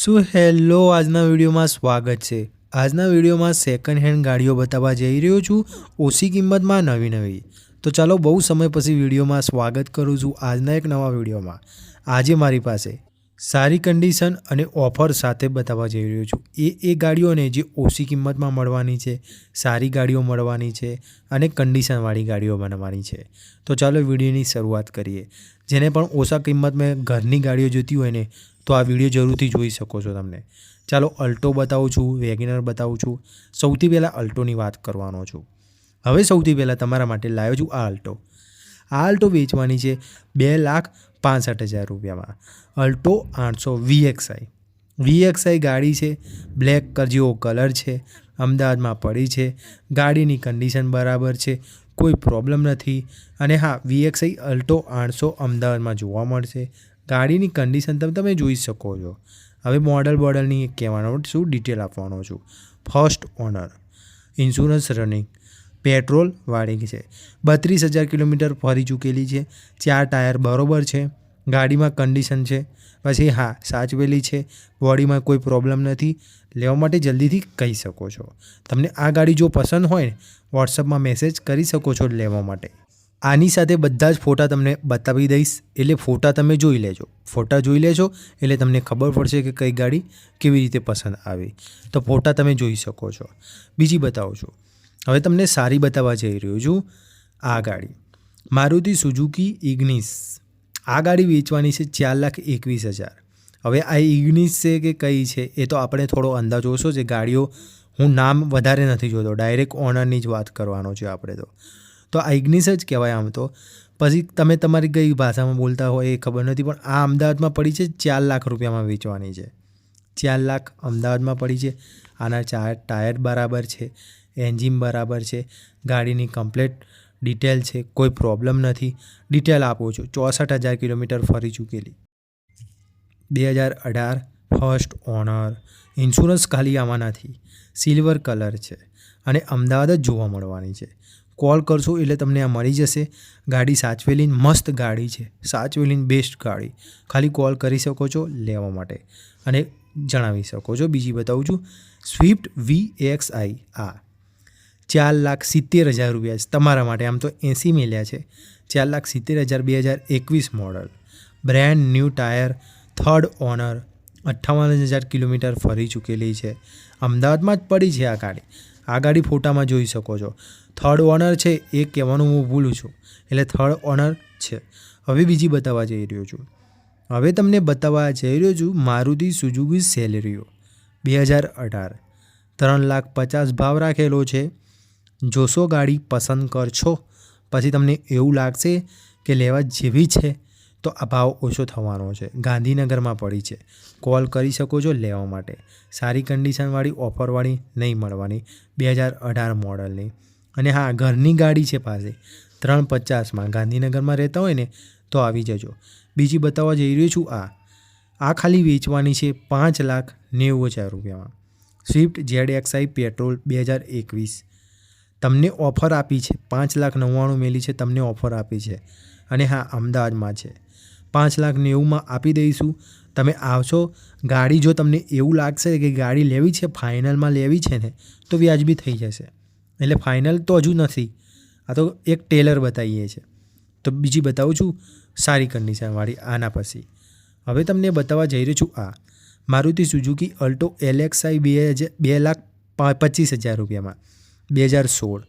શું હેલો? આજના વિડીયોમાં સ્વાગત છે. આજના વિડીયોમાં સેકન્ડ હેન્ડ ગાડીઓ બતાવવા જઈ રહ્યો છું, ઓછી કિંમતમાં નવી નવી. તો ચાલો બહુ સમય પછી વિડીયોમાં સ્વાગત કરું છું આજના એક નવા વિડીયોમાં. આજે મારી પાસે સારી કન્ડિશન અને ઓફર સાથે બતાવવા જઈ રહ્યો છું. એ એ ગાડીઓને જે ઓછી કિંમતમાં મળવાની છે, સારી ગાડીઓ મળવાની છે અને કન્ડિશનવાળી ગાડીઓ બનવાની છે. તો ચાલો વિડીયોની શરૂઆત કરીએ. જેને પણ ઓછા કિંમતમાં ઘરની ગાડીઓ જોતી હોય ને, તો આ વીડિયો જરૂરથી જોઈ શકો છો તમને. ચાલો અલ્ટો બતાવું છું, વેગેનર બતાવું છું. સૌથી પહેલાં અલ્ટોની વાત કરવાનો છું. હવે સૌથી પહેલાં તમારા માટે લાવ્યો છું આ અલ્ટો. આ અલ્ટો વેચવાની છે બે લાખ પાંસઠ હજાર રૂપિયામાં. અલ્ટો આઠસો વીએક્સઆઈ. વીએક્સઆઈ ગાડી છે, બ્લેક જેવો કલર છે, અમદાવાદમાં પડી છે, ગાડીની કન્ડિશન બરાબર છે, કોઈ પ્રોબ્લેમ નથી. અને હા, વીએક્સઆઈ અલ્ટો આઠસો અમદાવાદમાં જોવા મળશે. ગાડીની કન્ડિશન તમે તમે જોઈ શકો છો. હવે મોડલ બોડલની કહેવાનો, શું ડિટેલ આપવાનો છું. ફર્સ્ટ ઓનર ઇન્સ્યોરન્સ રનિંગ પેટ્રોલવાળી છે. બત્રીસ હજાર કિલોમીટર ફરી ચૂકેલી છે. ચાર ટાયર બરોબર છે. ગાડીમાં કન્ડિશન છે. પછી હા, સાચવેલી છે. બોડીમાં કોઈ પ્રોબ્લેમ નથી. લેવા માટે જલ્દીથી કહી શકો છો. તમને આ ગાડી જો પસંદ હોય ને વોટ્સઅપમાં મેસેજ કરી શકો છો લેવા માટે. આની સાથે બધા જ ફોટા તમને બતાવી દઈશ. એટલે ફોટા તમે જોઈ લેજો. ફોટા જોઈ લેજો, એટલે તમને ખબર પડશે કે કઈ ગાડી કેવી રીતે પસંદ આવી. તો ફોટા તમે જોઈ શકો છો. બીજી બતાવું છું. હવે તમને સારી બતાવવા જઈ રહ્યો છું આ ગાડી. મારુતિ સુઝુકી ઇગ્નિસ આ ગાડી વેચવાની છે ચાર લાખ એકવીસ હજાર. હવે આ ઇગ્નિસ છે કે કઈ છે, એ તો આપણે થોડો અંદાજ ઓછો છે. ગાડીઓ હું નામ વધારે નથી જોતો, ડાયરેક્ટ ઓનરની જ વાત કરવાનો છે આપણે તો. તો આ ઇગ્નિસ જ કહેવાય આમ તો. પછી તમે તમારી કઈ ભાષામાં બોલતા હોય એ ખબર નથી, પણ આ અમદાવાદમાં પડી છે ચાર લાખ રૂપિયામાં વેચવાની છે. ચાર લાખ અમદાવાદમાં પડી છે. આના ચાર ટાયર બરાબર છે. એન્જિન બરાબર છે, ગાડીની કમ્પ્લેટ ડિટેલ છે, કોઈ પ્રોબ્લેમ નથી. ડિટેલ આપું છું, ચોસઠ હજાર કિલોમીટર ફરી ચૂકેલી. બે હજાર અઢાર ફર્સ્ટ ઓનર ઇન્સ્યોરન્સ ખાલી આમાં નથી સિલ્વર કલર છે અને અમદાવાદ જ જોવા મળવાની છે. કોલ કરશો એટલે તમને આ મળી જશે. ગાડી સાચવેલી મસ્ત ગાડી છે સાચવેલી બેસ્ટ ગાડી. ખાલી કોલ કરી શકો છો, લેવા માટે. અને જણાવી શકો છો, બીજી બતાવું છું. સ્વિફ્ટ વી એક્સ આઈ આ ચાર લાખ સિત્તેર હજાર રૂપિયા છે. તમારા માટે આમ તો એંસી મેલ્યા છે. ચાર લાખ સિત્તેર હજાર બે હજાર એકવીસ model. Brand new tyre, third owner, અઠ્ઠાવન હજાર કિલોમીટર ફરી ચૂકેલી છે. અમદાવાદમાં જ પડી છે આ ગાડી. આ ગાડી ફોટામાં જોઈ શકો છો. થર્ડ ઓનર છે, એ કહેવાનું હું ભૂલું છું. એટલે થર્ડ ઓનર છે. હવે બીજી બતાવવા જઈ રહ્યો છું. હવે તમને બતાવવા જઈ રહ્યો છું મારુતિ સુઝુકી સેલેરીઓ. બે હજાર અઢાર. ત્રણ લાખ પચાસ ભાવ રાખેલો છે. જોશો ગાડી પસંદ કરશો. પછી તમને એવું લાગશે કે લેવા જેવી છે, તો આ ભાવ ઓછો થવાનો છે. ગાંધીનગરમાં પડી છે. કોલ કરી શકો છો લેવા માટે. સારી કન્ડિશનવાળી, ઓફરવાળી નહીં મળવાની. બે હજાર અઢાર મોડલની. અને હા, ઘરની ગાડી છે પાસે. ત્રણ પચાસમાં. ગાંધીનગરમાં રહેતા હોય ને, તો આવી જજો. બીજી બતાવવા જઈ રહ્યો છું આ. આ ખાલી વેચવાની છે પાંચ લાખ નેવું હજાર રૂપિયામાં. સ્વિફ્ટ જેડ એક્સઆઈ પેટ્રોલ બે હજાર એકવીસ. તમને ઓફર આપી છે. પાંચ લાખ નવ્વાણું મેલી છે, તમને ઓફર આપી છે. અને હા, અમદાવાદમાં છે. પાંચ લાખ નેવુંમાં આપી દઈશું. તમે આવશો. ગાડી જો તમને એવું લાગશે કે ગાડી લેવી છે, ફાઇનલમાં લેવી છે ને, તો વ્યાજબી થઈ જશે. એટલે ફાઇનલ તો હજુ નથી. આ તો એક ટેલર બતાવીએ છે. તો બીજી બતાવું છું, સારી કન્ડિશનવાળી આના પછી. હવે તમને બતાવવા જઈ રહ્યો છું આ. મારુતિ સુઝુકી અલ્ટો એલેક્સાઈ બે બે લાખ પચીસ હજાર રૂપિયામાં. બે હજાર સોળ.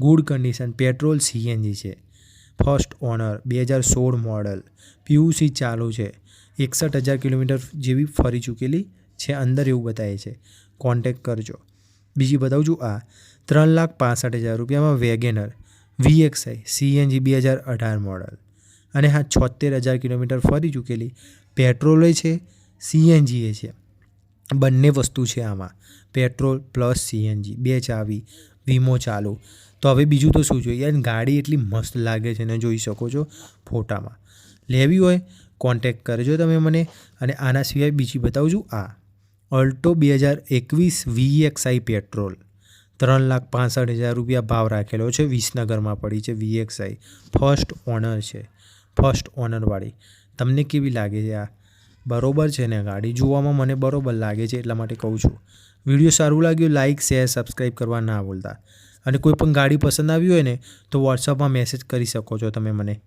ગુડ કન્ડિશન પેટ્રોલ સીએનજી છે. ફર્સ્ટ ઓનર બે હજાર સોળ મોડલ પીયુસી ચાલુ છે. એકસઠ હજાર કિલોમીટર જેવી ફરી ચૂકેલી છે, અંદર એવું બતાવે છે. કોન્ટેક કરજો. બીજી બતાવું છું આ. ત્રણ લાખ પાસઠ હજાર રૂપિયામાં વેગેનર વીએક્સઆઈ સીએનજી બે હજાર અઢાર મોડલ અને હા, છોતેર હજાર કિલોમીટર ફરી ચૂકેલી. પેટ્રોલે છે સીએનજી એ છે. બંને વસ્તુ છે આમાં. પેટ્રોલ પ્લસ સીએનજી, બે ચાવી, વીમો ચાલુ. તો હવે બીજું તો શું જોઈએ? ગાડી એટલી મસ્ત લાગે છે ને જોઈ શકો છો ફોટામાં. લેવી હોય કોન્ટેક કરજો તમે મને. અને આના સિવાય બીજી બતાવું છું આ. અલ્ટો બે હજાર એકવીસ વીએક્સઆઈ પેટ્રોલ. ત્રણ લાખ પાસઠ હજાર રૂપિયા ભાવ રાખેલો છે, વિસનગરમાં પડી છે વીએક્સઆઈ. ફર્સ્ટ ઓનર છે. ફર્સ્ટ ઓનરવાળી તમને કેવી લાગે છે આ? બરોબર છે ને? ગાડી જોવામાં મને બરોબર લાગે છે એટલા માટે કહું છું. વીડિયો સારું લાગ્યું લાઇક શેર સબસ્ક્રાઈબ કરવા ના ભૂલતા. અને કોઈ પણ ગાડી પસંદ આવી હોય ને, તો વોટ્સઅપમાં મેસેજ કરી શકો છો તમે મને.